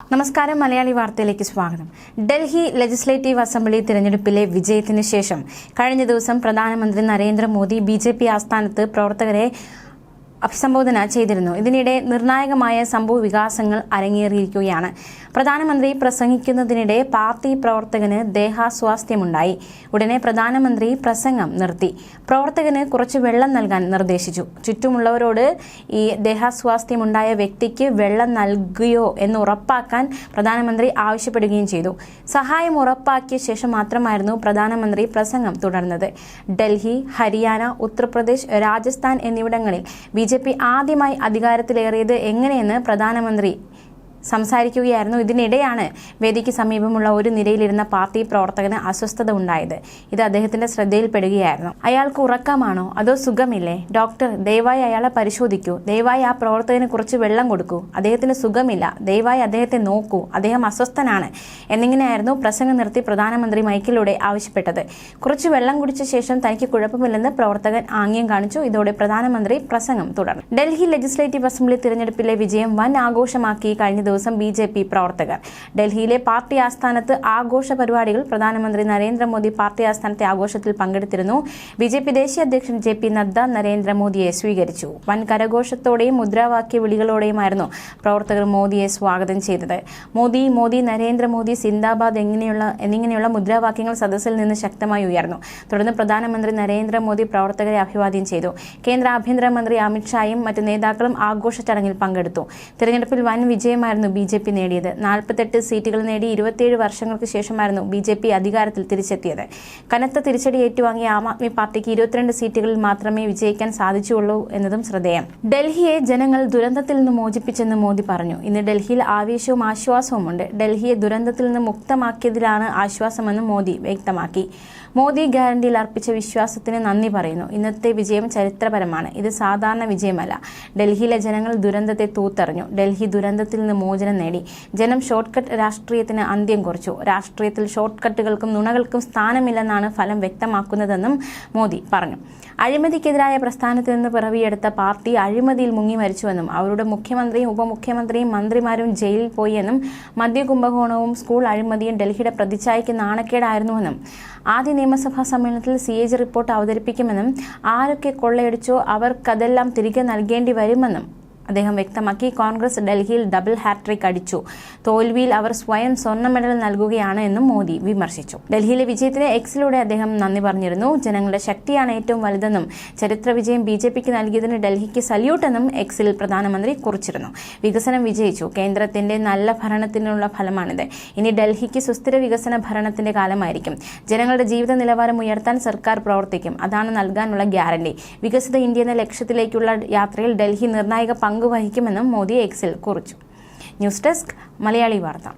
നമസ്കാരം മലയാളി വാർത്തയിലേക്ക് സ്വാഗതം. ഡൽഹി ലെജിസ്ലേറ്റീവ് അസംബ്ലി തിരഞ്ഞെടുപ്പിലെ വിജയത്തിന് ശേഷം കഴിഞ്ഞ ദിവസം പ്രധാനമന്ത്രി നരേന്ദ്രമോദി ബി ജെ പി ആസ്ഥാനത്ത് പ്രവർത്തകരെ അഭിസംബോധന ചെയ്തിരുന്നു. ഇതിനിടെ നിർണായകമായ സംഭവ വികാസങ്ങൾ അരങ്ങേറിയിരിക്കുകയാണ്. പ്രധാനമന്ത്രി പ്രസംഗിക്കുന്നതിനിടെ പാർട്ടി പ്രവർത്തകന് ദേഹാസ്വാസ്ഥ്യമുണ്ടായി. ഉടനെ പ്രധാനമന്ത്രി പ്രസംഗം നിർത്തി. പ്രവർത്തകന് കുറച്ച് വെള്ളം നൽകാൻ നിർദ്ദേശിച്ചു. ചുറ്റുമുള്ളവരോട് ഈ ദേഹാസ്വാസ്ഥ്യമുണ്ടായ വ്യക്തിക്ക് വെള്ളം നൽകുകയോ എന്ന് ഉറപ്പാക്കാൻ പ്രധാനമന്ത്രി ആവശ്യപ്പെടുകയും ചെയ്തു. സഹായം ഉറപ്പാക്കിയ ശേഷം മാത്രമായിരുന്നു പ്രധാനമന്ത്രി പ്രസംഗം തുടർന്നത്. ഡൽഹി ഹരിയാന ഉത്തർപ്രദേശ് രാജസ്ഥാൻ എന്നിവിടങ്ങളിൽ ബി പി ആദ്യമായി അധികാരത്തിലേറിയത് എങ്ങനെയെന്ന് പ്രധാനമന്ത്രി സംസാരിക്കുകയായിരുന്നു. ഇതിനിടെയാണ് വേദിക്ക് സമീപമുള്ള ഒരു നിരയിലിരുന്ന പാർട്ടി പ്രവർത്തകന് അസ്വസ്ഥത ഉണ്ടായത്. ഇത് അദ്ദേഹത്തിന്റെ ശ്രദ്ധയിൽപ്പെടുകയായിരുന്നു. അയാൾക്ക് ഉറക്കമാണോ? അതോ സുഖമില്ലേ? ഡോക്ടർ ദയവായി അയാളെ പരിശോധിക്കൂ. ദയവായി ആ പ്രവർത്തകന് കുറച്ച് വെള്ളം കൊടുക്കൂ. അദ്ദേഹത്തിന് സുഖമില്ല. ദയവായി അദ്ദേഹത്തെ നോക്കൂ. അദ്ദേഹം അസ്വസ്ഥനാണ് എന്നിങ്ങനെയായിരുന്നു പ്രസംഗം നിർത്തി പ്രധാനമന്ത്രി മൈക്കിലൂടെ ആവശ്യപ്പെട്ടത്. കുറച്ച് വെള്ളം കുടിച്ച ശേഷം തനിക്ക് കുഴപ്പമില്ലെന്ന് പ്രവർത്തകൻ ആംഗ്യം കാണിച്ചു. ഇതോടെ പ്രധാനമന്ത്രി പ്രസംഗം തുടർന്നു. ഡൽഹി ലെജിസ്ലേറ്റീവ് അസംബ്ലി തിരഞ്ഞെടുപ്പിലെ വിജയം വൻ ആഘോഷമാക്കി കഴിഞ്ഞ ദിവസം ബി ജെ പി പ്രവർത്തകർ. ഡൽഹിയിലെ പാർട്ടി ആസ്ഥാനത്ത് ആഘോഷ പരിപാടികൾ പ്രധാനമന്ത്രി നരേന്ദ്രമോദി പാർട്ടി ആസ്ഥാനത്തെ ആഘോഷത്തിൽ പങ്കെടുത്തിരുന്നു. ബി ജെ പി ദേശീയ അധ്യക്ഷൻ ജെ പി നദ്ദ നരേന്ദ്രമോദിയെ സ്വീകരിച്ചു. വൻ കരഘോഷത്തോടെയും മുദ്രാവാക്യ വിളികളോടെയുമായിരുന്നു പ്രവർത്തകർ മോദിയെ സ്വാഗതം ചെയ്തത്. മോദി മോദി നരേന്ദ്രമോദി സിന്ദാബാദ് എങ്ങനെയുള്ള എന്നിങ്ങനെയുള്ള മുദ്രാവാക്യങ്ങൾ സദസ്സിൽ നിന്ന് ശക്തമായി ഉയർന്നു. തുടർന്ന് പ്രധാനമന്ത്രി നരേന്ദ്രമോദി പ്രവർത്തകരെ അഭിവാദ്യം ചെയ്തു. കേന്ദ്ര ആഭ്യന്തരമന്ത്രി അമിത്ഷായും മറ്റ് നേതാക്കളും ആഘോഷ ചടങ്ങിൽ പങ്കെടുത്തു. തിരഞ്ഞെടുപ്പിൽ വൻ വിജയമായിരുന്നു ബി ജെ പി നേടിയത്. നാൽപ്പത്തെട്ട് സീറ്റുകൾ നേടി ഇരുപത്തിയേഴ് വർഷങ്ങൾക്ക് ശേഷമായിരുന്നു ബി ജെ പി അധികാരത്തിൽ തിരിച്ചെത്തിയത്. കനത്ത തിരിച്ചടി ഏറ്റുവാങ്ങിയ ആം ആദ്മി പാർട്ടിക്ക് ഇരുപത്തിരണ്ട് സീറ്റുകളിൽ മാത്രമേ വിജയിക്കാൻ സാധിച്ചുള്ളൂ എന്നതും ശ്രദ്ധേയം. ഡൽഹിയെ ജനങ്ങൾ ദുരന്തത്തിൽ നിന്ന് മോചിപ്പിച്ചെന്ന് മോദി പറഞ്ഞു. ഇന്ന് ഡൽഹിയിൽ ആവേശവും ആശ്വാസവുമുണ്ട്. ഡൽഹിയെ ദുരന്തത്തിൽ നിന്ന് മുക്തമാക്കിയതിലാണ് ആശ്വാസമെന്ന് മോദി വ്യക്തമാക്കി. മോദി ഗ്യാരണ്ടിയിൽ അർപ്പിച്ച വിശ്വാസത്തിന് നന്ദി പറയുന്നു. ഇന്നത്തെ വിജയം ചരിത്രപരമാണ്. ഇത് സാധാരണ വിജയമല്ല. ഡൽഹിയിലെ ജനങ്ങൾ ദുരന്തത്തെ തൂത്തറിഞ്ഞു. ഡൽഹി ദുരന്തത്തിൽ നിന്ന് മോചനം നേടി. ജനം ഷോർട്ട് കട്ട് രാഷ്ട്രീയത്തിന് അന്ത്യം കുറിച്ചു. രാഷ്ട്രീയത്തിൽ ഷോർട്ട് കട്ടുകൾക്കും നുണകൾക്കും സ്ഥാനമില്ലെന്നാണ് ഫലം വ്യക്തമാക്കുന്നതെന്നും മോദി പറഞ്ഞു. അഴിമതിക്കെതിരായ പ്രസ്ഥാനത്തിൽ നിന്ന് പിറവിയെടുത്ത പാർട്ടി അഴിമതിയിൽ മുങ്ങി മരിച്ചുവെന്നും അവരുടെ മുഖ്യമന്ത്രിയും ഉപമുഖ്യമന്ത്രിയും മന്ത്രിമാരും ജയിലിൽ പോയെന്നും മദ്യ മദ്യകുംഭകോണവും സ്കൂൾ അഴിമതിയും ഡൽഹിയുടെ പ്രതിച്ഛായയ്ക്ക് നാണക്കേടായിരുന്നുവെന്നും ആദ്യ നിയമസഭാ സമ്മേളനത്തിൽ സി എ ജി റിപ്പോർട്ട് അവതരിപ്പിക്കുമെന്നും ആരൊക്കെ കൊള്ളയടിച്ചോ അവർക്കതെല്ലാം തിരികെ നൽകേണ്ടി വരുമെന്നും അദ്ദേഹം വ്യക്തമാക്കി കോൺഗ്രസ് ഡൽഹിയിൽ ഡബിൾ ഹാട്രിക് അടിച്ചു. തോൽവിയിൽ അവർ സ്വയം സ്വർണ മെഡൽ നൽകുകയാണ് എന്നും മോദി വിമർശിച്ചു. ഡൽഹിയിലെ വിജയത്തിന് എക്സിലൂടെ അദ്ദേഹം നന്ദി പറഞ്ഞിരുന്നു. ജനങ്ങളുടെ ശക്തിയാണ് ഏറ്റവും വലുതെന്നും ചരിത്ര വിജയം ബി ജെ പിക്ക് നൽകിയതിന് ഡൽഹിക്ക് സല്യൂട്ടെന്നും എക്സിൽ പ്രധാനമന്ത്രി കുറിച്ചിരുന്നു. വികസനം വിജയിച്ചു. കേന്ദ്രത്തിന്റെ നല്ല ഭരണത്തിനുള്ള ഫലമാണിത്. ഇനി ഡൽഹിക്ക് സുസ്ഥിര വികസന ഭരണത്തിന്റെ കാലമായിരിക്കും. ജനങ്ങളുടെ ജീവിത നിലവാരം ഉയർത്താൻ സർക്കാർ പ്രവർത്തിക്കും. അതാണ് നൽകാനുള്ള ഗ്യാരണ്ടി. വികസിത ഇന്ത്യ എന്ന ലക്ഷ്യത്തിലേക്കുള്ള യാത്രയിൽ ഡൽഹി നിർണായക പങ്ക് വഹിക്കുമെന്നും മോദി എക്സിൽ കുറിച്ചു. ന്യൂസ് ഡെസ്ക് മലയാളി വാർത്ത.